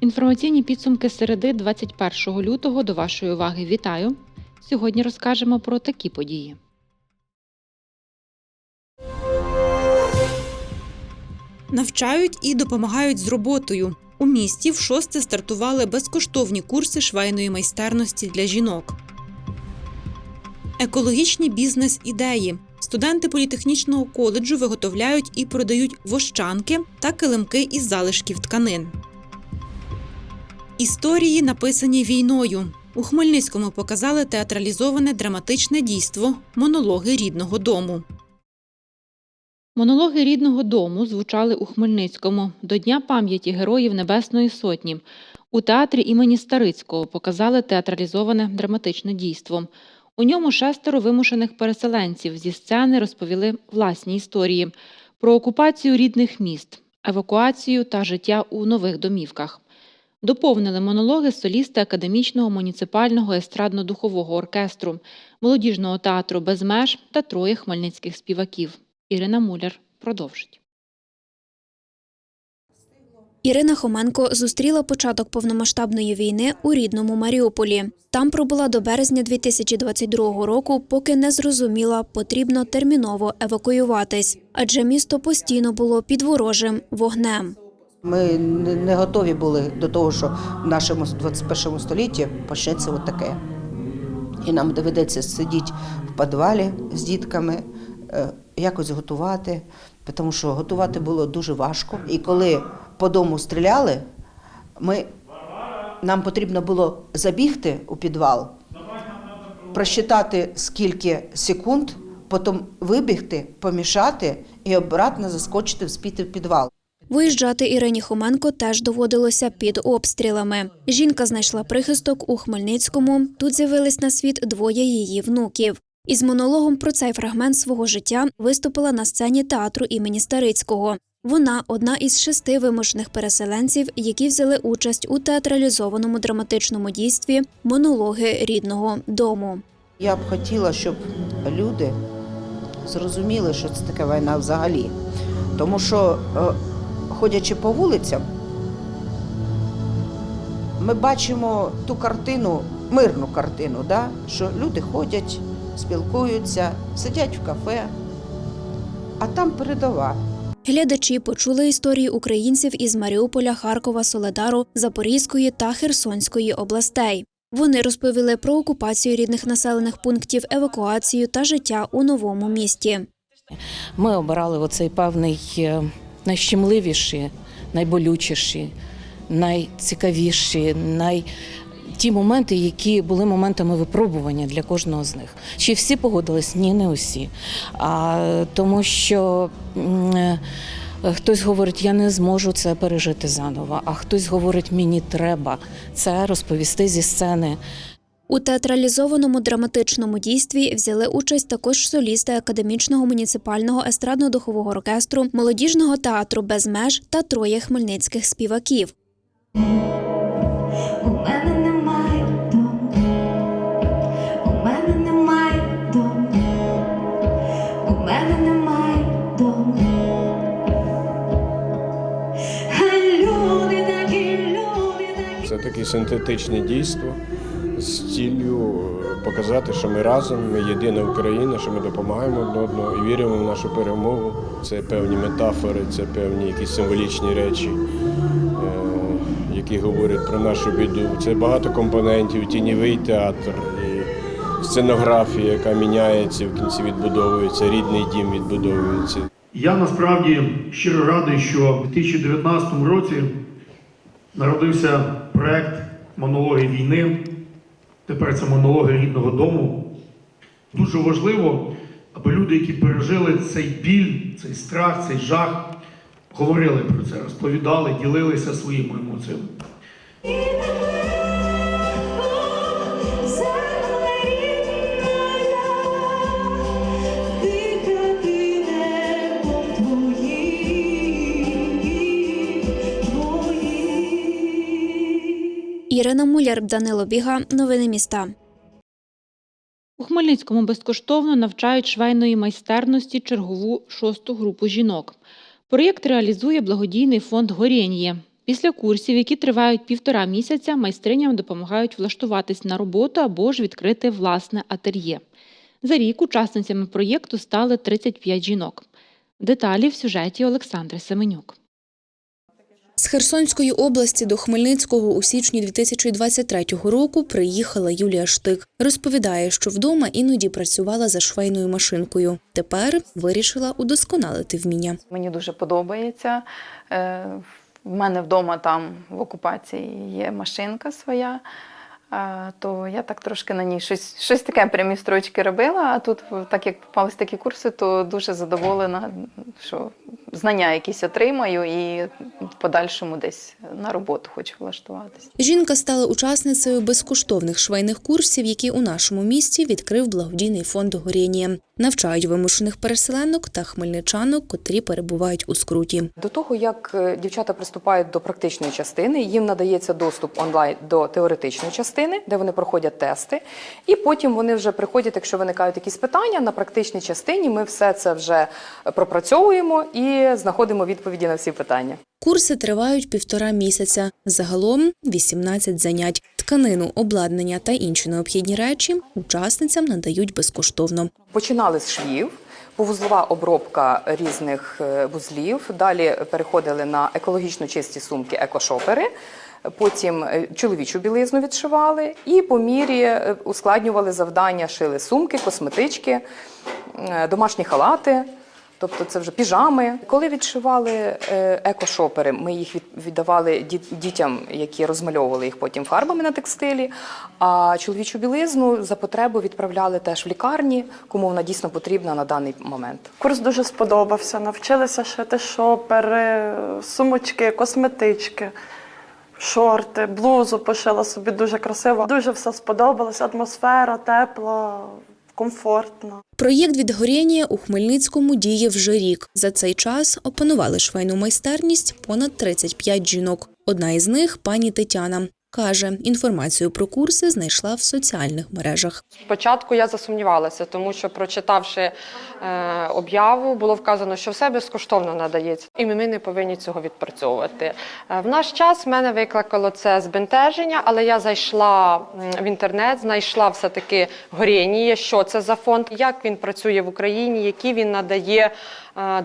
Інформаційні підсумки середи 21 лютого до вашої уваги вітаю. Сьогодні розкажемо про такі події. Навчають і допомагають з роботою. У місті в шосте стартували безкоштовні курси швейної майстерності для жінок. Екологічні бізнес-ідеї. Студенти політехнічного коледжу виготовляють і продають вощанки та килимки із залишків тканин. Історії написані війною. У Хмельницькому показали театралізоване драматичне дійство монологи рідного дому. Монологи рідного дому звучали у Хмельницькому до Дня пам'яті Героїв Небесної Сотні. У театрі імені Старицького показали театралізоване драматичне дійство. У ньому шестеро вимушених переселенців зі сцени розповіли власні історії про окупацію рідних міст, евакуацію та життя у нових домівках. Доповнили монологи солісти академічного муніципального естрадно-духового оркестру, молодіжного театру без меж та троє хмельницьких співаків. Ірина Муляр продовжить. Ірина Хоменко зустріла початок повномасштабної війни у рідному Маріуполі. Там пробула до березня 2022 року, поки не зрозуміла, потрібно терміново евакуюватись, адже місто постійно було під ворожим вогнем. Ми не готові були до того, що в нашому 21 столітті почнеться таке. І нам доведеться сидіти в підвалі з дітками, е, якось готувати, тому що готувати було дуже важко. І коли по дому стріляли, ми, нам потрібно було забігти у підвал, просчитати скільки секунд, потім вибігти, помішати і обратно заскочити вспіти в підвал. Виїжджати Ірині Хоменко теж доводилося під обстрілами. Жінка знайшла прихисток у Хмельницькому. Тут з'явились на світ двоє її внуків. Із монологом про цей фрагмент свого життя виступила на сцені театру імені Старицького. Вона одна із шести вимушених переселенців, які взяли участь у театралізованому драматичному дійстві монологи рідного дому. Я б хотіла, щоб люди зрозуміли, що це таке війна взагалі. Тому що, е, ходячи по вулицям, ми бачимо ту картину, мирну картину, да? що люди ходять, спілкуються, сидять в кафе, а там передова. Глядачі почули історії українців із Маріуполя, Харкова, Соледару, Запорізької та Херсонської областей. Вони розповіли про окупацію рідних населених пунктів, евакуацію та життя у новому місті. Ми обирали оцей певний е, найщемливіші, найболючіші, найцікавіші, най... ті моменти, які були моментами випробування для кожного з них. Чи всі погодились? Ні, не усі. А, тому що е, хтось говорить, я не зможу це пережити заново, а хтось говорить, мені треба це розповісти зі сцени. У театралізованому драматичному дійстві взяли участь також солісти академічного муніципального естрадно-духового оркестру, молодіжного театру без меж та троє хмельницьких співаків. Такі. Синтетичне дійство з ціллю е, показати, що ми разом, ми єдина Україна, що ми допомагаємо одне одному і віримо в нашу перемогу. Це певні метафори, це певні якісь символічні речі, е, які говорять про нашу біду. Це багато компонентів, тіньовий театр, сценографія, яка міняється, в кінці відбудовується, рідний дім відбудовується. Я насправді щиро радий, що в 2019 році народився проект Монологи війни. Тепер це монологи рідного дому. Дуже важливо, аби люди, які пережили цей біль, цей страх, цей жах, говорили про це, розповідали, ділилися своїми емоціями. Ірина Муляр, Данило Біга. Новини міста. У Хмельницькому безкоштовно навчають швейної майстерності чергову шосту групу жінок. Проєкт реалізує благодійний фонд «Горєнє». Після курсів, які тривають півтора місяця, майстриням допомагають влаштуватись на роботу або ж відкрити власне ательє. За рік учасницями проєкту стали 35 жінок. Деталі в сюжеті Олександри Семенюк. З Херсонської області до Хмельницького у січні 2023 року приїхала Юлія Штик. Розповідає, що вдома іноді працювала за швейною машинкою. Тепер вирішила удосконалити вміння. Мені дуже подобається. Е, В мене вдома там в окупації є машинка своя, то я так трошки на ній щось, щось таке прямі строчки робила. А тут, так як попались такі курси, то дуже задоволена, що знання якісь отримаю і в подальшому десь на роботу хочу влаштуватися. Жінка стала учасницею безкоштовних швейних курсів, які у нашому місті відкрив благодійний фонд «Горєнє». Навчають вимушених переселенок та хмельничанок, котрі перебувають у скруті. До того як е, дівчата приступають до практичної частини, їм надається доступ онлайн до теоретичної частини, де вони проходять тести, і потім вони вже приходять, якщо виникають якісь питання на практичній частині. Ми все це вже пропрацьовуємо і знаходимо відповіді на всі питання. Курси тривають півтора місяця. Загалом 18 занять. Тканину, обладнання та інші необхідні речі учасницям надають безкоштовно. Починали з швів. Повузлова обробка різних е, вузлів. Далі переходили на екологічно чисті сумки екошопери. Потім е, чоловічу білизну відшивали і по мірі е, ускладнювали завдання, шили сумки, косметички, е, домашні халати. Тобто це вже піжами. Коли відшивали екошопери, ми їх віддавали дітям, які розмальовували їх потім фарбами на текстилі. А чоловічу білизну за потребу відправляли теж в лікарні, кому вона дійсно потрібна на даний момент. Курс дуже сподобався. Навчилися шити шопери, сумочки, косметички, шорти, блузу пошила собі дуже красиво. Дуже все сподобалось. Атмосфера тепла, комфортна. Проєкт від «Горєнє» у Хмельницькому діє вже рік. За цей час опанували швейну майстерність понад 35 жінок. Одна із них пані Тетяна. Каже, інформацію про курси знайшла в соціальних мережах. Спочатку я засумнівалася, тому що прочитавши е, об'яву, було вказано, що все безкоштовно надається, і ми не повинні цього відпрацьовувати. Е, в наш час мене викликало це збентеження, але я зайшла в інтернет, знайшла все таки горєніє, що це за фонд, як він працює в Україні, які він надає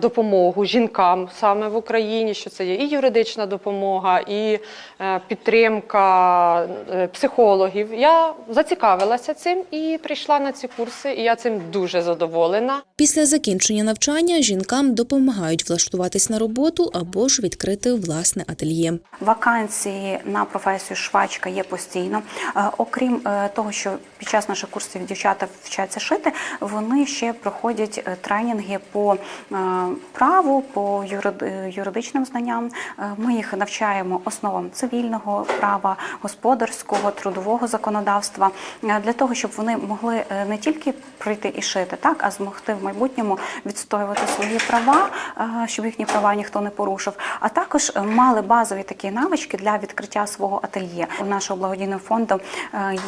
допомогу жінкам саме в Україні, що це є і юридична допомога, і е, підтримка е, психологів. Я зацікавилася цим і прийшла на ці курси, і я цим дуже задоволена. Після закінчення навчання жінкам допомагають влаштуватись на роботу або ж відкрити власне ательє. Вакансії на професію швачка є постійно. Е, Окрім е, того, що під час наших курсів дівчата вчаться шити, вони ще проходять е, тренінги по е, праву, по юриди- юридичним знанням. Е, Ми їх навчаємо основам цивільного права, господарського, трудового законодавства е, для того, щоб вони могли е, не тільки прийти і шити, так а змогти в майбутньому відстоювати свої права, щоб їхні права ніхто не порушив. А також мали базові такі навички для відкриття свого ательє. У нашого благодійного фонду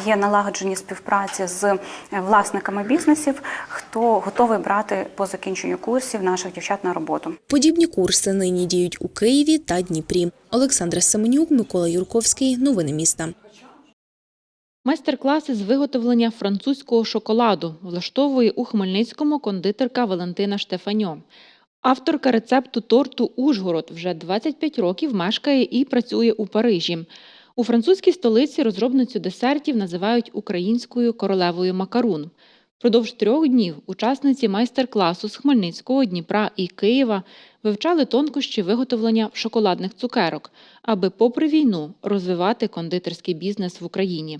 є налагоджені співпраці з власниками бізнесів, хто готовий брати по закінченню курсів наших дівчат на роботу. Подібні курси нині діють у Києві та Дніпрі. Олександра Семенюк, Микола Юрковський. Новини міста. Майстер-класи з виготовлення французького шоколаду влаштовує у Хмельницькому кондитерка Валентина Штефаньо. Авторка рецепту торту Ужгород вже 25 років мешкає і працює у Парижі. У французькій столиці розробницю десертів називають українською королевою макарун. Продовж трьох днів учасниці майстер-класу з Хмельницького, Дніпра і Києва вивчали тонкощі виготовлення шоколадних цукерок, аби, попри війну, розвивати кондитерський бізнес в Україні.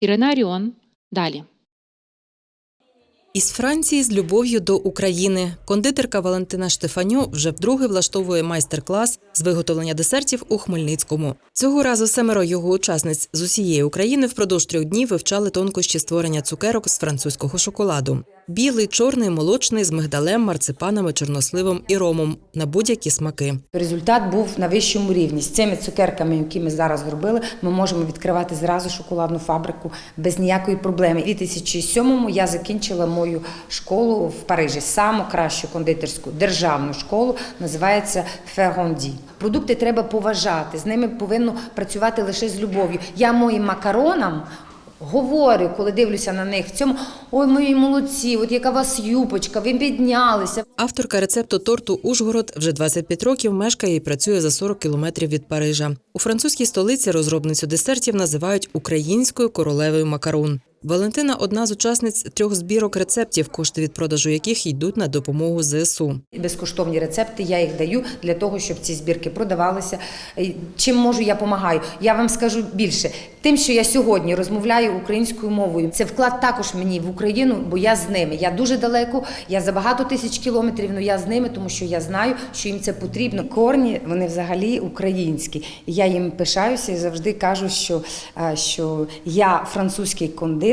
Ірина Ріон. Далі. Із Франції з любов'ю до України кондитерка Валентина Штефаньо вже вдруге влаштовує майстер-клас з виготовлення десертів у Хмельницькому. Цього разу семеро його учасниць з усієї України впродовж трьох днів вивчали тонкощі створення цукерок з французького шоколаду. Білий, чорний, молочний з мигдалем, марципанами, чорносливом і ромом на будь-які смаки. Результат був на вищому рівні. З цими цукерками, які ми зараз зробили, ми можемо відкривати зразу шоколадну фабрику без ніякої проблеми. У 2007-му я закінчила мою школу в Парижі, саму кращу кондитерську державну школу, називається Феронді. Продукти треба поважати, з ними повинно працювати лише з любов'ю. Я моїм макаронам. Говорю, коли дивлюся на них в цьому, ой, мої молодці, от яка вас юпочка, ви піднялися. Авторка рецепту торту Ужгород вже 25 років мешкає і працює за 40 кілометрів від Парижа. У французькій столиці розробницю десертів називають українською королевою макарон. Валентина одна з учасниць трьох збірок рецептів, кошти від продажу яких йдуть на допомогу ЗСУ. Безкоштовні рецепти я їх даю для того, щоб ці збірки продавалися. Чим можу, я допомагаю. Я вам скажу більше. Тим, що я сьогодні розмовляю українською мовою, це вклад також мені в Україну, бо я з ними. Я дуже далеко, я за багато тисяч кілометрів, але я з ними, тому що я знаю, що їм це потрібно. Корні вони взагалі українські. Я їм пишаюся і завжди кажу, що, що я французький кондитер,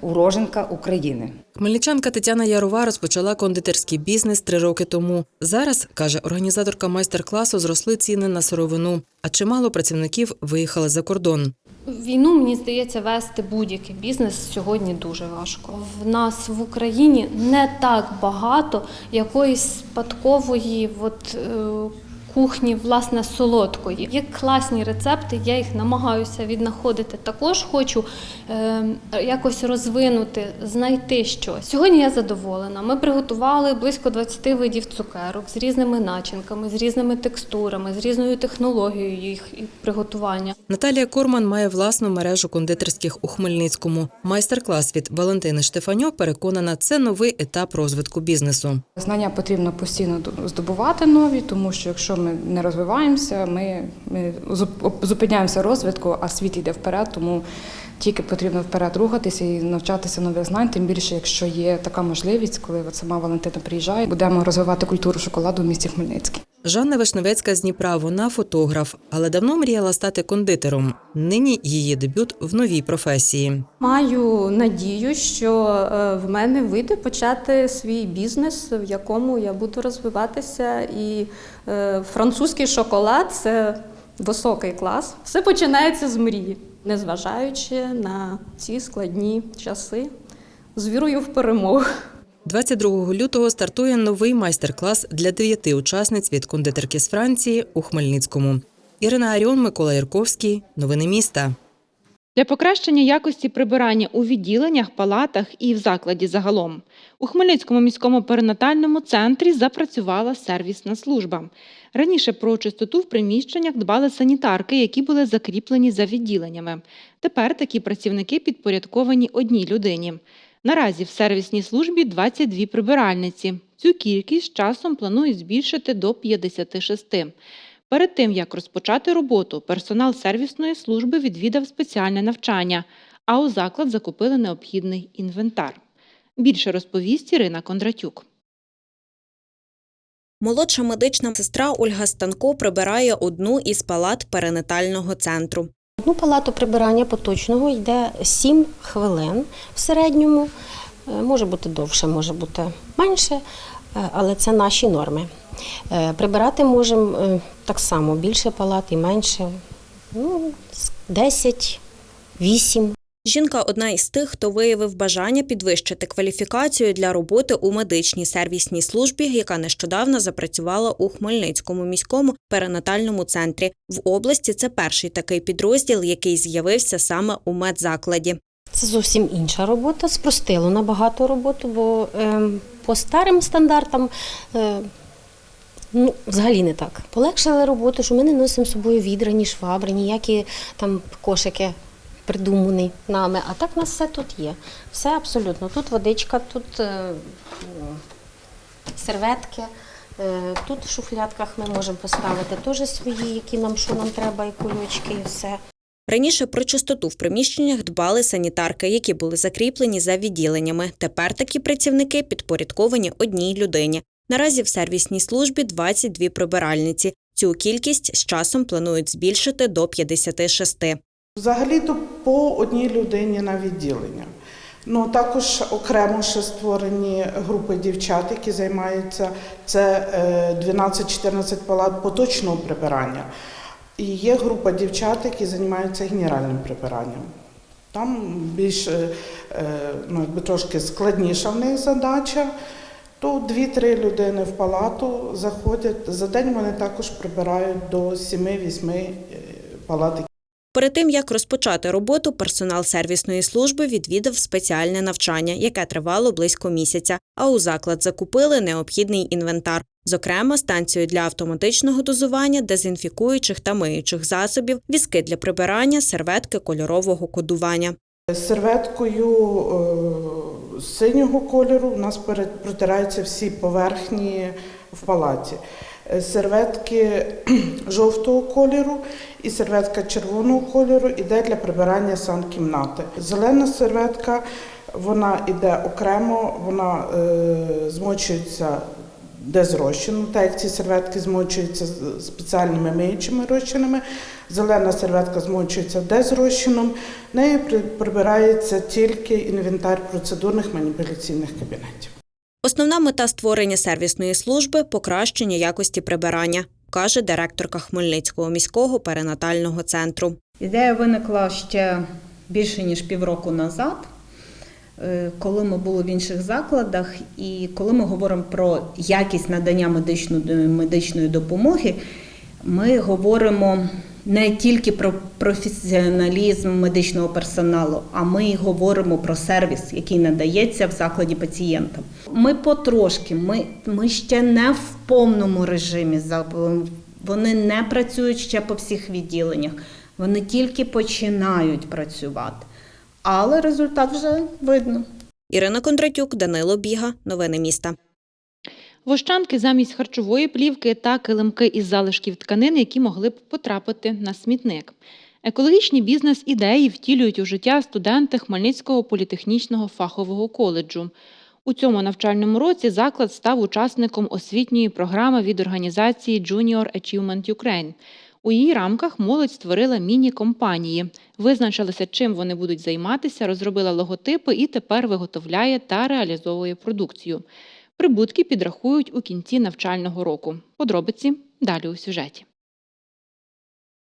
уроженка України. Хмельничанка Тетяна Ярова розпочала кондитерський бізнес три роки тому. Зараз, каже організаторка майстер-класу, зросли ціни на сировину, а чимало працівників виїхали за кордон. Війну, мені здається, вести будь-який бізнес сьогодні дуже важко. В нас в Україні не так багато якоїсь спадкової от, е, кухні, власне, солодкої. Є класні рецепти, я їх намагаюся віднаходити. Також хочу е, якось розвинути, знайти щось. Сьогодні я задоволена. Ми приготували близько 20 видів цукерок з різними начинками, з різними текстурами, з різною технологією їх приготування. Наталія Корман має власну мережу кондитерських у Хмельницькому. Майстер-клас від Валентини Штефаньок переконана, це новий етап розвитку бізнесу. Знання потрібно постійно здобувати нові, тому що якщо ми не розвиваємося, ми, ми зуп- зупиняємося розвитку, а світ йде вперед, тому тільки потрібно вперед рухатися і навчатися нових знань. Тим більше, якщо є така можливість, коли от сама Валентина приїжджає, будемо розвивати культуру шоколаду в місті Хмельницький. Жанна Вишневецька з Дніпра. Вона фотограф, але давно мріяла стати кондитером. Нині її дебют в новій професії. Маю надію, що е, в мене вийде почати свій бізнес, в якому я буду розвиватися. І е, французький шоколад це високий клас. Все починається з мрії, незважаючи на ці складні часи. З вірою в перемогу. 22 лютого стартує новий майстер-клас для дев'яти учасниць від кондитерки з Франції у Хмельницькому. Ірина Аріон, Микола Ярковський. Новини міста. Для покращення якості прибирання у відділеннях, палатах і в закладі загалом у Хмельницькому міському перинатальному центрі запрацювала сервісна служба. Раніше про чистоту в приміщеннях дбали санітарки, які були закріплені за відділеннями. Тепер такі працівники підпорядковані одній людині. Наразі в сервісній службі 22 прибиральниці. Цю кількість часом планують збільшити до 56. Перед тим, як розпочати роботу, персонал сервісної служби відвідав спеціальне навчання, а у заклад закупили необхідний інвентар. Більше розповість Ірина Кондратюк. Молодша медична сестра Ольга Станко прибирає одну із палат перинатального центру. Одну палату прибирання поточного йде 7 хвилин в середньому. Е, Може бути довше, може бути менше, е, але це наші норми. Е, Прибирати можемо так само більше палат і менше. Ну, 10, 8. Жінка одна із тих, хто виявив бажання підвищити кваліфікацію для роботи у медичній сервісній службі, яка нещодавно запрацювала у Хмельницькому міському перинатальному центрі. В області це перший такий підрозділ, який з'явився саме у медзакладі. Це зовсім інша робота, спростило набагато роботу, бо е, по старим стандартам е, ну, взагалі не так. Полегшили роботу, що ми не носимо з собою відра, ні швабри, ніякі там кошики придумані нами. А так у нас все тут є. Все абсолютно. Тут водичка, тут е, серветки. е, Тут в шуфлядках ми можемо поставити теж свої, які нам що нам треба, і кульочки, і все. Раніше про чистоту в приміщеннях дбали санітарки, які були закріплені за відділеннями. Тепер такі працівники підпорядковані одній людині. Наразі в сервісній службі 22 прибиральниці. Цю кількість з часом планують збільшити до 56. Взагалі-то по одній людині на відділення. Ну також окремо ще створені групи дівчат, які займаються це е, 12-14 палат поточного прибирання. І є група дівчат, які займаються генеральним прибиранням. Там більш е, е, ну, якби трошки складніша в них задача. То 2-3 людини в палату заходять. За день вони також прибирають до 7-8 е, палат, Перед тим як розпочати роботу, персонал сервісної служби відвідав спеціальне навчання, яке тривало близько місяця. А у заклад закупили необхідний інвентар, зокрема станцію для автоматичного дозування, дезінфікуючих та миючих засобів, візки для прибирання, серветки кольорового кодування. Серветкою е, синього кольору у нас протираються всі поверхні в палаті. Е, Серветки жовтого кольору і серветка червоного кольору іде для прибирання санкімнати. Зелена серветка вона йде окремо, вона е, змочується де розчину, так як ці серветки змочуються з- спеціальними миючими розчинами. Зелена серветка змочується де з розчином. Нею при- прибирається тільки інвентар процедурних маніпуляційних кабінетів. Основна мета створення сервісної служби покращення якості прибирання, каже директорка Хмельницького міського перинатального центру. Ідея виникла ще більше ніж півроку назад, е, коли ми були в інших закладах, і коли ми говоримо про якість надання медичної, медичної допомоги, ми говоримо не тільки про професіоналізм медичного персоналу, а ми говоримо про сервіс, який надається в закладі пацієнтам. Ми потрошки, ми, ми ще не в повному режимі. Вони не працюють ще по всіх відділеннях. Вони тільки починають працювати. Але результат вже видно. Ірина Кондратюк, Данило Біга. Новини міста. Вощанки замість харчової плівки та килимки із залишків тканин, які могли б потрапити на смітник. Екологічні бізнес-ідеї втілюють у життя студенти Хмельницького політехнічного фахового коледжу. У цьому навчальному році заклад став учасником освітньої програми від організації Junior Achievement Ukraine. У її рамках молодь створила міні-компанії, визначилася, чим вони будуть займатися, розробила логотипи і тепер виготовляє та реалізовує продукцію. Прибутки підрахують у кінці навчального року. Подробиці далі у сюжеті.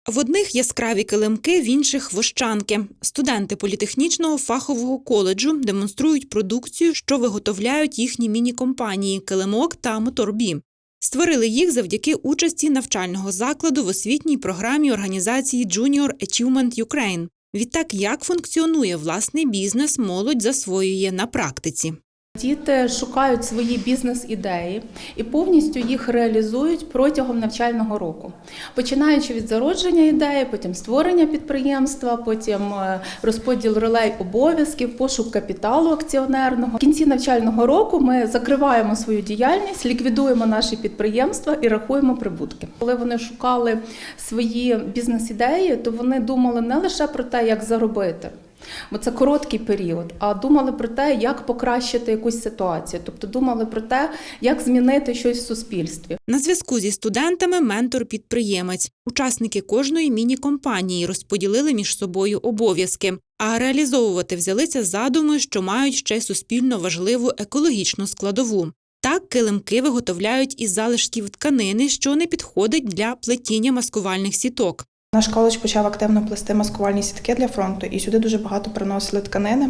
В одних яскраві килимки, в інших вощанки. Студенти політехнічного фахового коледжу демонструють продукцію, що виготовляють їхні міні-компанії Килимок та Моторбі. Створили їх завдяки участі навчального закладу в освітній програмі організації Junior Achievement Ukraine. Відтак, як функціонує власний бізнес, молодь засвоює на практиці. Діти шукають свої бізнес-ідеї і повністю їх реалізують протягом навчального року, починаючи від зародження ідеї, потім створення підприємства, потім е, розподіл ролей обов'язків, пошук капіталу акціонерного. В кінці навчального року ми закриваємо свою діяльність, ліквідуємо наші підприємства і рахуємо прибутки. Коли вони шукали свої бізнес-ідеї, то вони думали не лише про те, як заробити. Бо це короткий період, а думали про те, як покращити якусь ситуацію, тобто думали про те, як змінити щось в суспільстві. На зв'язку зі студентами ментор-підприємець. Учасники кожної міні-компанії розподілили між собою обов'язки, а реалізовувати взялися задуми, що мають ще суспільно важливу екологічну складову. Так, килимки виготовляють із залишків тканини, що не підходить для плетіння маскувальних сіток. Наш коледж почав активно плести маскувальні сітки для фронту, і сюди дуже багато приносили тканини.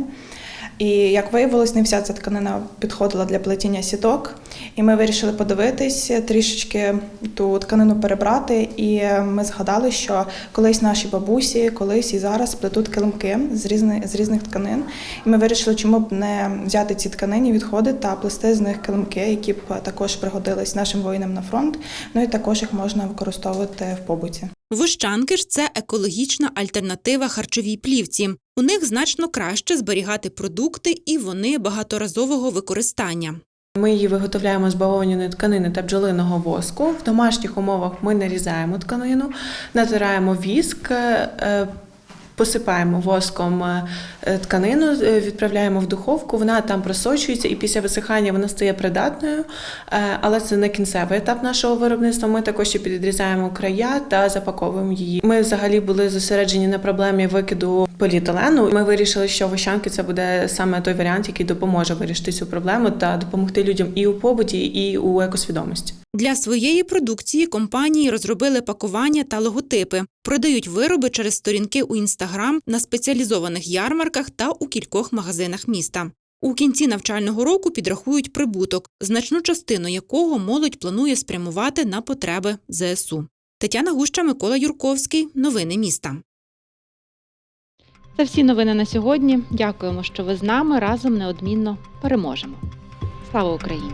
І як виявилось, не вся ця тканина підходила для плетіння сіток. І ми вирішили подивитись, трішечки ту тканину перебрати. І ми згадали, що колись наші бабусі, колись і зараз плетуть килимки з різних, з різних тканин. І ми вирішили, чому б не взяти ці тканинні відходи та плести з них килимки, які б також пригодились нашим воїнам на фронт. Ну і також їх можна використовувати в побуті. Вощанки ж це екологічна альтернатива харчовій плівці. У них значно краще зберігати продукти і вони багаторазового використання. Ми її виготовляємо з бавовняної тканини та бджолиного воску. В домашніх умовах ми нарізаємо тканину, натираємо віск, е, посипаємо воском е, тканину, е, відправляємо в духовку. Вона там просочується, і після висихання вона стає придатною. Е, Але це не кінцевий етап нашого виробництва. Ми також ще підрізаємо края та запаковуємо її. Ми взагалі були зосереджені на проблемі викиду поліетилену. Ми вирішили, що вощанки це буде саме той варіант, який допоможе вирішити цю проблему та допомогти людям і у побуті, і у екосвідомості. Для своєї продукції компанії розробили пакування та логотипи, продають вироби через сторінки у інстаграм на спеціалізованих ярмарках та у кількох магазинах міста. У кінці навчального року підрахують прибуток, значну частину якого молодь планує спрямувати на потреби ЗСУ. Тетяна Гуща, Микола Юрковський. Новини міста. Це всі новини на сьогодні. Дякуємо, що ви з нами. Разом неодмінно переможемо. Слава Україні!